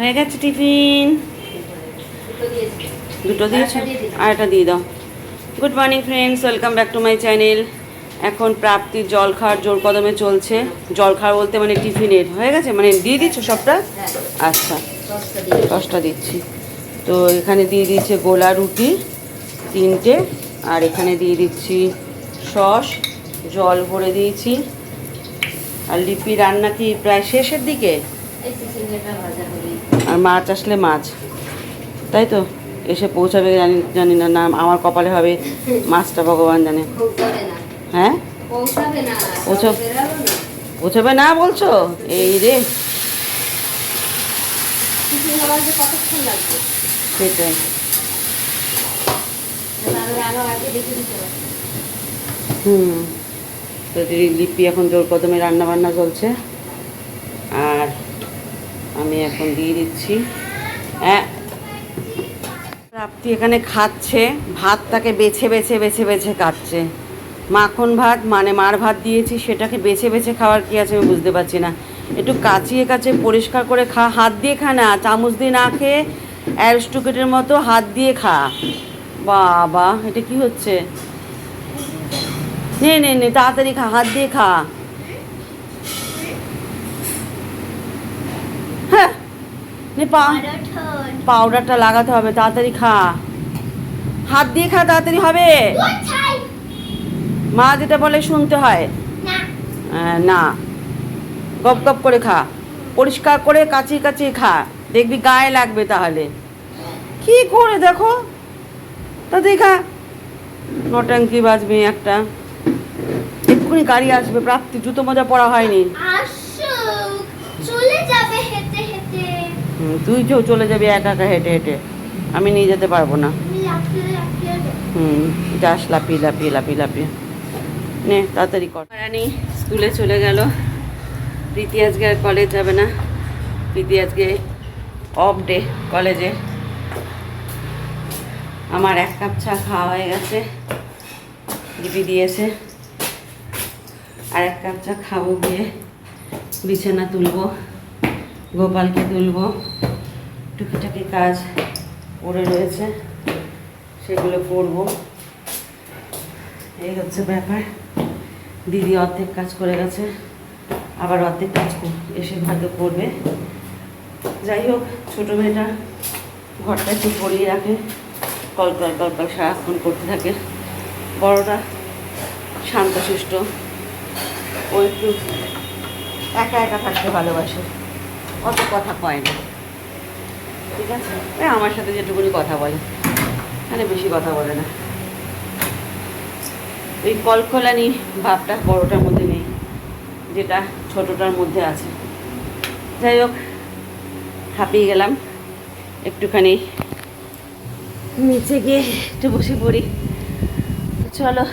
হয়ে গেছে টিফিন। দুটো দিয়েছ? আর একটা দিয়ে দাও। Good morning friends welcome back to my channel এখন প্রাপ্তির জল খাওয়ার জোর কদমে চলছে। জল খাওয়ার বলতে মানে টিফিনের। হয়ে গেছে? মানে দিয়ে দিচ্ছ সবটা? আচ্ছা দশটা দিচ্ছি। তো এখানে দিয়ে দিচ্ছে গোলা রুটি, তিনটে। আর এখানে দিয়ে দিচ্ছি সস, জল ভরে দিয়েছি। আর লিপি রান্না কি প্রায় শেষের দিকে? আর মাছ আসলে মাছ। তাই তো? এসে পৌঁছাবে জানি জানি না নাম আমার কপালে হবে মাছটা, ভগবান জানে। হ্যাঁ? পৌঁছাবে না বলছো? এই রে। সেটাই। হুম। তো দিদি, লিপি এখন জোর কদমে রান্না বান্না চলছে। আমি এখন দিয়ে দিচ্ছি। প্রাপ্তি এখানে খাচ্ছে, ভাতটাকে বেছে বেছে বেছে বেছে কাটছে। মাখন ভাত মানে মার ভাত দিয়েছি, সেটাকে বেছে বেছে খাওয়ার কি আছে আমি বুঝতে পারছি না। একটু কাচিয়ে কাছে পরিষ্কার করে খা, হাত দিয়ে খা না, চামচ দিয়ে না খেয়ে অ্যারস্টুকেটের মতো হাত দিয়ে খা। বাবা, এটা কি হচ্ছে? নে নে, তাড়াতাড়ি খা, হাত দিয়ে খা। নে পা। পাউডারটা লাগাতে হবে তাড়াতাড়ি খা। হাত দিয়ে খা তাড়াতাড়ি হবে। মা যেটা বলে শুনতে হয়। না। গপ গপ করে খা। পরিষ্কার করে কাচিয়ে কাচিয়ে খা। দেখবি গায়ে লাগবে তাহলে। কি করে দেখো? তাড়াতাড়ি খা। নটাঙ্কি বাজবে একটা। এক্ষুনি গাড়ি আসবে প্রাপ্তি। জুতো মজা পড়া হয়নি আসুক চলে যাবে হেঁটে হেঁটে হুম, তুই চলে যাবি একা একা হেঁটে হেঁটে। আমি নিয়ে যেতে পারব না। হুম যাস লাপিয়ে লাপিয়ে লাপিয়ে লাপিয়ে নে তাড়াতাড়ি কর। রানি স্কুলে চলে গেল। প্রীতি আজকে আর কলেজ যাবে না। প্রীতি আজকে অফ ডে কলেজে আমার এক কাপ চা খাওয়া হয়ে গেছে। লিপি দিয়েছে। আর এক কাপ চা খাব গিয়ে। বিছানা তুলবো। গোপালকে তুলবো। টুকিটাকি কাজ পড়ে রয়েছে, সেগুলো করব। এই হচ্ছে ব্যাপার। দিদি অর্ধেক কাজ করে গেছে, আবার অর্ধেক কাজ এসে হয়তো করবে। যাই হোক, ছোটো মেয়েটা ঘরটা একটু পরিয়ে রাখে কলকল কলকল সারাক্ষণ করতে থাকে। বড়টা শান্তশিষ্ট ও একটু একা একা থাকতে ভালোবাসে। অত কথা কয় না। ঠিক আছে? আমার সাথে যেটুকুনি কথা বলে। এখানে বেশি কথা বলে না। এই কলকলানি ভাবটা বড়টার মধ্যে নেই, যেটা ছোটটার মধ্যে আছে। যাই হোক, হাঁপিয়ে গেলাম। একটুখানি নিচে গিয়ে একটু বসে পড়ি। চলো,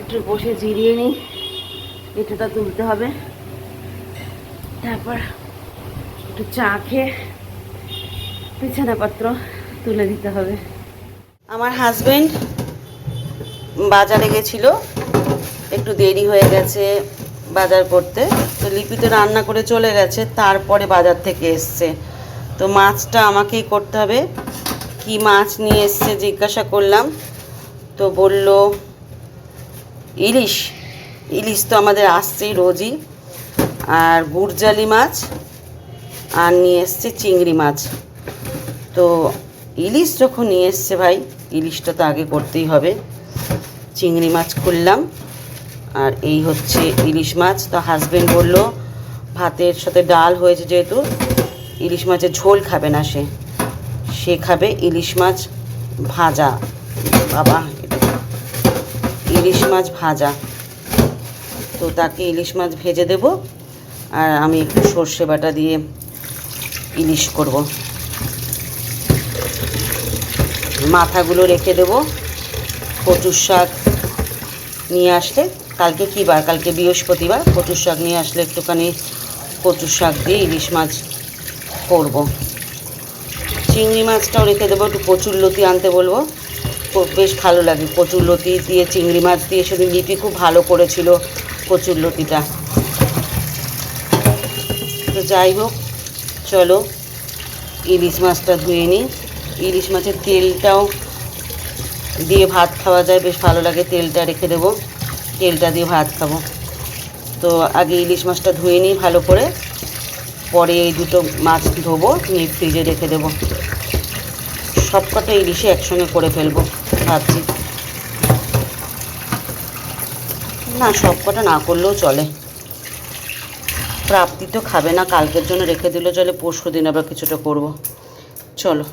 একটু বসে জিরিয়ে নিই। এটাটা তুলতে হবে। তারপর একটু চা খেয়ে বিছানাপত্র তুলে দিতে হবে। আমার হাজবেন্ড বাজারে গেছিল। একটু দেরি হয়ে গেছে বাজার করতে। তো লিপি তো রান্না করে চলে গেছে, তারপরে বাজার থেকে এসছে। তো মাছটা আমাকেই করতে হবে। কি মাছ নিয়ে এসছে জিজ্ঞাসা করলাম। তো বলল, ইলিশ। ইলিশ তো আমাদের আসছেই রোজই। আর গুড়জালি মাছ আর নিয়ে এসছে চিংড়ি মাছ। তো ইলিশ যখন নিয়ে এসছে ভাই, ইলিশটা তো আগে করতেই হবে। চিংড়ি মাছ খুললাম, আর এই হচ্ছে ইলিশ মাছ। তো হাজবেন্ড বলল, ভাতের সাথে ডাল হয়েছে যেহেতু, ইলিশ মাছের ঝোল খাবে না সে। সে খাবে ইলিশ মাছ ভাজা। বাবা, ইলিশ মাছ ভাজা। তো তাকে ইলিশ মাছ ভেজে দেব, আর আমি একটু সর্ষে বাটা দিয়ে ইলিশ করব। মাথাগুলো রেখে দেব। কচুর শাক নিয়ে আসলে কালকে কী বার? কালকে বৃহস্পতিবার। কচুর শাক নিয়ে আসলে একটুখানি কচুর শাক দিয়ে ইলিশ মাছ করব। চিংড়ি মাছটাও রেখে দেবো। একটু কচুর লতি আনতে বলব। বেশ ভালো লাগে কচুর লতি দিয়ে চিংড়ি মাছ দিয়ে। সেদিন লিপি খুব ভালো করেছিল কচুর লতিটা। তো যাই হোক চলো, ইলিশ মাছটা ধুয়ে নিই। ইলিশ মাছের তেলটাও দিয়ে ভাত খাওয়া যায়, বেশ ভালো লাগে তেলটা রেখে দেবো। তেলটা দিয়ে ভাত খাব। তো আগে ইলিশ মাছটা ধুয়ে নিই ভালো করে। পরে এই দুটো মাছ ধোবো, নিয়ে ফ্রিজে রেখে দেবো। সব কটা ইলিশে একসঙ্গে করে ফেলব, ভাবছি। না, সব কটা না করলেও চলে। প্রাপ্তি তো খাবে না, কালকের জন্য রেখে দিলেও চলে, পরশু দিন আবার কিছুটা করব। চলো,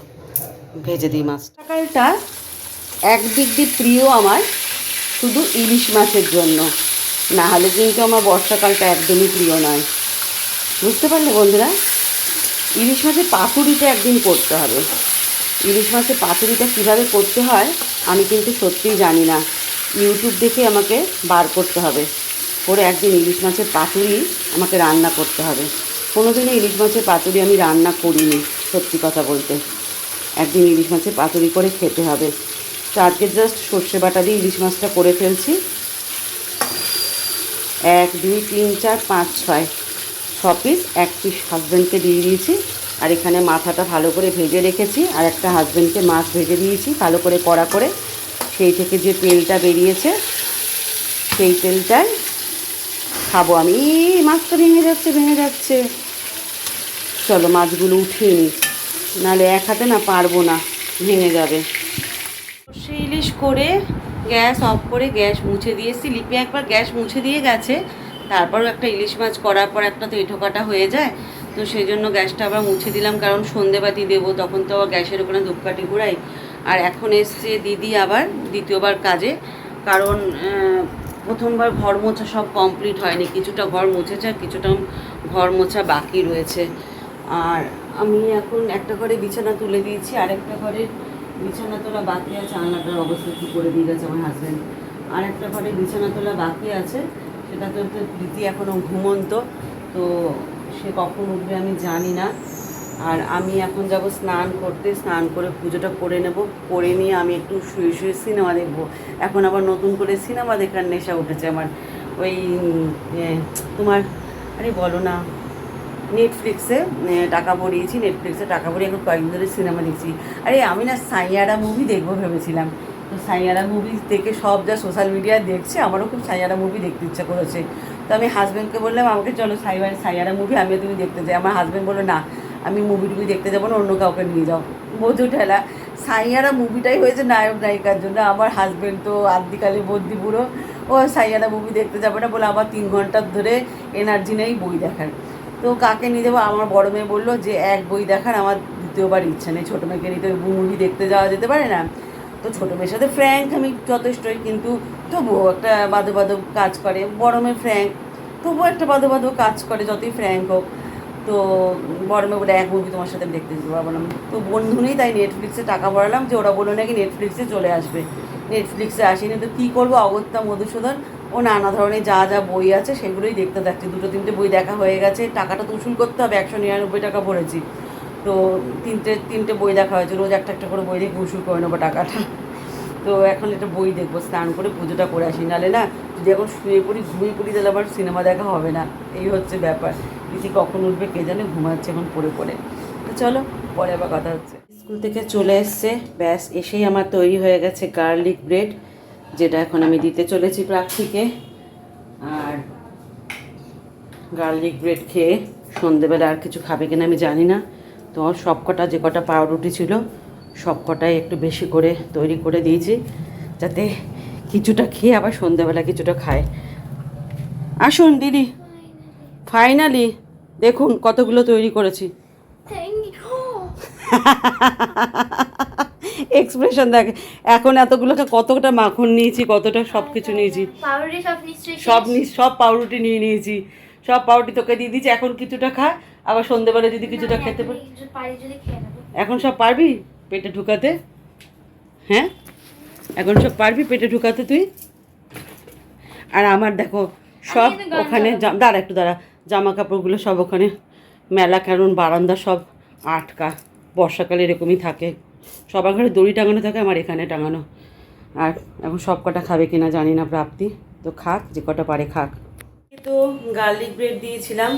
ভেজে দিই মাছ সকালটা একদিক দিয়ে প্রিয় আমার, শুধু ইলিশ মাছের জন্য। না হলে কিন্তু আমার বর্ষাকালটা একদমই প্রিয় নয়। বুঝতে পারলে বন্ধুরা? ইলিশ মাছের পাতুরিটা একদিন করতে হবে। ইলিশ মাছের পাতুরিটা কীভাবে করতে হয়, আমি কিন্তু সত্যিই জানি না। ইউটিউব দেখে আমাকে বার করতে হবে। করে একদিন ইলিশ মাছের পাতুরি আমাকে রান্না করতে হবে। কোনো দিনই ইলিশ মাছের পাতুরি আমি রান্না করিনি, সত্যি কথা বলতে। একদিন ইলিশ মাছের পাতুরি করে খেতে হবে। তো আজকে জাস্ট সর্ষে বাটা দিয়ে ইলিশ মাছটা করে ফেলছি। এক, দুই, তিন, চার, পাঁচ, ছয়। ছ পিস এক পিস হাজব্যান্ডকে দিয়ে দিয়েছি। আর এখানে মাথাটা ভালো করে ভেজে রেখেছি। আর একটা হাজব্যান্ডকে মাছ ভেজে দিয়েছি ভালো করে কড়া করে। সেই থেকে যে তেলটা বেরিয়েছে, সেই তেলটাই খাব আমি। এই, মাছটা ভেঙে যাচ্ছে ভেঙে যাচ্ছে। চলো, মাছগুলো উঠিয়ে নিই। নাহলে এক হাতে না পারব না, ভেঙে যাবে। সর্ষে ইলিশ করে গ্যাস অফ করে গ্যাস মুছে দিয়েছি। লিপি একবার গ্যাস মুছে দিয়ে গেছে। তারপরও একটা ইলিশ মাছ করার পর একটা তো এঁঠো কাটা হয়ে যায়। তো সেই জন্য গ্যাসটা আবার মুছে দিলাম, কারণ সন্ধেবাতি দেবো, তখন তো আবার গ্যাসের ওখানে ধূপকাঠি ঘুরাই। আর এখন এসছে দিদি আবার দ্বিতীয়বার কাজে। কারণ প্রথমবার ঘর মোছা সব কমপ্লিট হয়নি। কিছুটা ঘর মুছেছে আর কিছুটা ঘর মোছা বাকি রয়েছে। আর আমি এখন একটা ঘরে বিছানা তুলে দিয়েছি আর একটা ঘরে বিছানা তোলা বাকি আছে। আলনাটার অবস্থা কী করে দিয়ে গেছে আমার হাজব্যান্ড আর একটা ঘরে বিছানা তোলা বাকি আছে। সেটা তো প্রীতি এখনও ঘুমন্ত, তো সে কখন উঠবে আমি জানি না। আর আমি এখন যাব স্নান করতে, স্নান করে পুজোটা করে নেব। করে নিয়ে আমি একটু শুয়ে শুয়ে সিনেমা দেখব। এখন আবার নতুন করে সিনেমা দেখার নেশা উঠেছে আমার। ওই তোমার, আরে বলো না নেটফ্লিক্সে টাকা ভরিয়েছি নেটফ্লিক্সে টাকা ভরিয়ে এখন কয়েকদিন ধরে সিনেমা দেখছি। আরে আমি না সাইয়ারা মুভি দেখব ভেবেছিলাম। তো সাইয়ারা মুভি দেখে সব যা সোশ্যাল মিডিয়ায় দেখছে, আমারও খুব সাইয়ারা মুভি দেখতে ইচ্ছা করেছে। তো আমি হাজব্যান্ডকে বললাম, আমাকে চলো সাইবার, সাইয়ারা মুভি আমিও তুমি দেখতে যাই। আমার হাজব্যান্ড বলল, না আমি মুভি টুভি দেখতে যাব না, অন্য কাউকে নিয়ে যাও। বোঝো ঠেলা। সাইয়ারা মুভিটাই হয়েছে নায়ক, নায়িকার জন্য। আমার হাজব্যান্ড তো আদ্যিকালে বদ্যি বুড়ো। ও সাইয়ারা মুভি দেখতে যাবে না বলে আমার তিন ঘণ্টার ধরে এনার্জি নেই বই দেখার। তো কাকে নিয়ে যাব? আমার বড় মেয়ে বলল যে, এক বই দেখার আমার দ্বিতীয়বার ইচ্ছা নেই। ছোটো মেয়েকে নিতে মুভি দেখতে যাওয়া যেতে পারে না। তো ছোটো মেয়ের সাথে ফ্র্যাঙ্ক আমি যথেষ্টই, কিন্তু তবুও একটা বাদো কাজ করে। বড় মেয়ে ফ্র্যাঙ্ক তবুও একটা বাদো কাজ করে, যতই ফ্র্যাঙ্ক হোক। তো বড় মেয়ে বলে, এক মুভি তোমার সাথে দেখতে যেতে পারব না। তো বন্ধু নেই, তাই নেটফ্লিক্সে টাকা ভরালাম যে ওরা বলল নাকি নেটফ্লিক্সে চলে আসবে। নেটফ্লিক্সে আসেনি, তো কী করব? অগত্যা মধুসূদন, ও নানা ধরনের যা যা বই আছে সেগুলোই দেখতে থাকছি দুটো তিনটে বই দেখা হয়ে গেছে, টাকাটা তো উসুল করতে হবে, একশো নিরানব্বই টাকা ভরেছি। তো তিনটে তিনটে বই দেখা হয়েছে, রোজ একটা একটা করে বই দেখে উসুল করে নেব টাকাটা। তো এখন একটা বই দেখব, স্নান করে পুজোটা করে আসি। নাহলে না, যদি এখন শুয়ে পড়ি, ঘুমিয়ে পড়ি, তাহলে আবার সিনেমা দেখা হবে না। এই হচ্ছে ব্যাপার। দিদি কখন উঠবে কে জানে, ঘুমাচ্ছে এখন পড়ে পড়ে। তো চলো, পরে আবার কথা হচ্ছে। স্কুল থেকে চলে এসছে, ব্যাস, এসেই আমার তৈরি হয়ে গেছে গার্লিক ব্রেড, যেটা এখন আমি দিতে চলেছি প্রার্থীকে। আর গার্লিক ব্রেড খেয়ে সন্ধেবেলা আর কিছু খাবে কিনা আমি জানি না। তো সব কটা, যে কটা পাউরুটি ছিল, সব কটাই একটু বেশি করে তৈরি করে দিয়েছি, যাতে কিছুটা খেয়ে আবার সন্ধেবেলা কিছুটা খায়। আসুন, দিদি। ফাইনালি দেখুন কতগুলো তৈরি করেছি। এক্সপ্রেশন দেখ এখন এতগুলোটা কতটা মাখন নিয়েছি কতটা সব কিছু নিয়েছি। সব সব পাউরুটি নিয়ে নিয়েছি। সব পাউরুটি তোকে দিয়ে দিয়েছি এখন কিছুটা খা আবার সন্ধেবেলা যদি কিছুটা খেতে পারি এখন সব পারবি পেটে ঢুকাতে? হ্যাঁ? এখন সব পারবি পেটে ঢুকাতে তুই? আর আমার দেখো সব ওখানে দাঁড়া একটু দাঁড়া। জামা কাপড়গুলো সব ওখানে মেলা কারণ, বারান্দা সব আটকা, বর্ষাকালে এরকমই থাকে। সবার ঘরে দড়ি টাঙানো থাকে, আমার এখানে টাঙানো। আর এখন সব কটা খাবে কিনা জানি না, প্রাপ্তি। তো খাক, যে কটা পারে খাক। তো গার্লিক ব্রেড দিয়েছিলাম,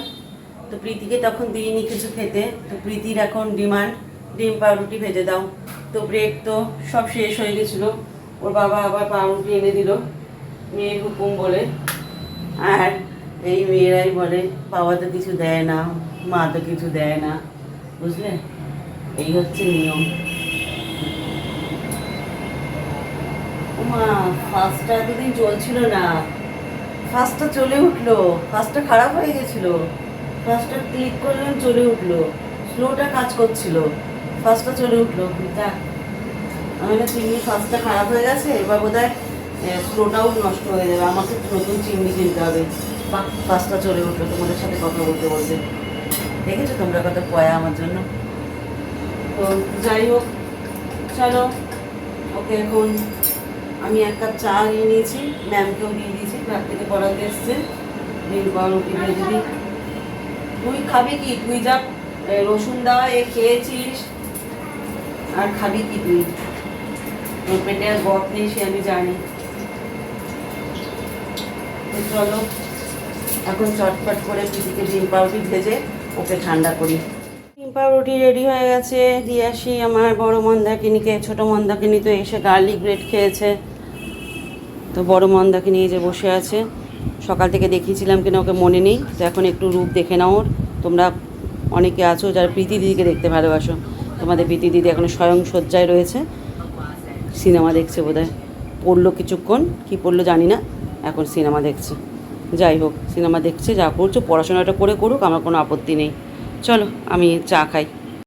তো প্রীতিকে তখন দিইনি কিছু খেতে। তো প্রীতির এখন ডিমান্ড, ডিম পাউরুটি ভেজে দাও। তো ব্রেড তো সব শেষ হয়ে গেছিল। ওর বাবা আবার পাউরুটি এনে দিল, মেয়ের হুকুম বলে। আর এই মেয়েরাই বলে, বাবা তো কিছু দেয় না, মা তো কিছু দেয় না, বুঝলে? এই হচ্ছে নিয়ম। মা ফার্স্টটা এতদিন চলছিল না। ফার্স্টটা চলে উঠল ফার্স্টটা খারাপ হয়ে গেছিল। ফার্স্টটা ক্লিক করলাম চলে উঠল স্লোটা কাজ করছিল। ফার্স্টটা চলে উঠল যাক আমি না চিংড়ি ফার্স্টটা খারাপ হয়ে গেছে, এবার বোধ হয় স্লোটাও নষ্ট হয়ে যাবে, আমাকে নতুন চিংড়ি কিনতে হবে। ফার্স্টটা চলে উঠল, তোমাদের সাথে কথা বলতে বলতে। দেখেছ তোমরা কত পয়া আমার জন্য? তো যাই হোক, চলো, ওকে এখন আমি এক কাপ চা নিয়ে নিয়েছি ম্যামকেও দিয়ে দিয়েছি ক্লাব থেকে পড়াতে এসছে। দিই তুই খাবি কি? তুই যা রসুন দেওয়া এ খেয়েছিস। আর খাবি কি তুই? তোর পেটে আর গত নেই, সে আমি জানি। চলো। এখন চটপট করে পিদিকে ডিম পাউরুটি ভেজে ওকে ঠান্ডা করি। ডিম পাউরুটি রেডি হয়ে গেছে। দিয়ে আসি আমার বড় মন্দাকিনীকে। ছোট মন্দাকিনী তো এসে গার্লিক ব্রেড খেয়েছে। তো বড় মন্দাকে নিয়ে যে বসে আছে। সকাল থেকে দেখিয়েছিলাম কিনা ওকে মনে নেই। তো এখন একটু রূপ দেখে নাও ওর। তোমরা অনেকে আছো যারা প্রীতি দিদিকে দেখতে ভালোবাসো। তোমাদের প্রীতি দিদি এখন স্বয়ং সজ্জায় রয়েছে। সিনেমা দেখছে বোধহয়। পড়ল কিছুক্ষণ। কি পড়ল জানি না। এখন সিনেমা দেখছে। যাই হোক, সিনেমা দেখছে, যা করছ, পড়াশোনাটা করে করুক, আমার কোনো আপত্তি নেই। চলো, আমি চা খাই।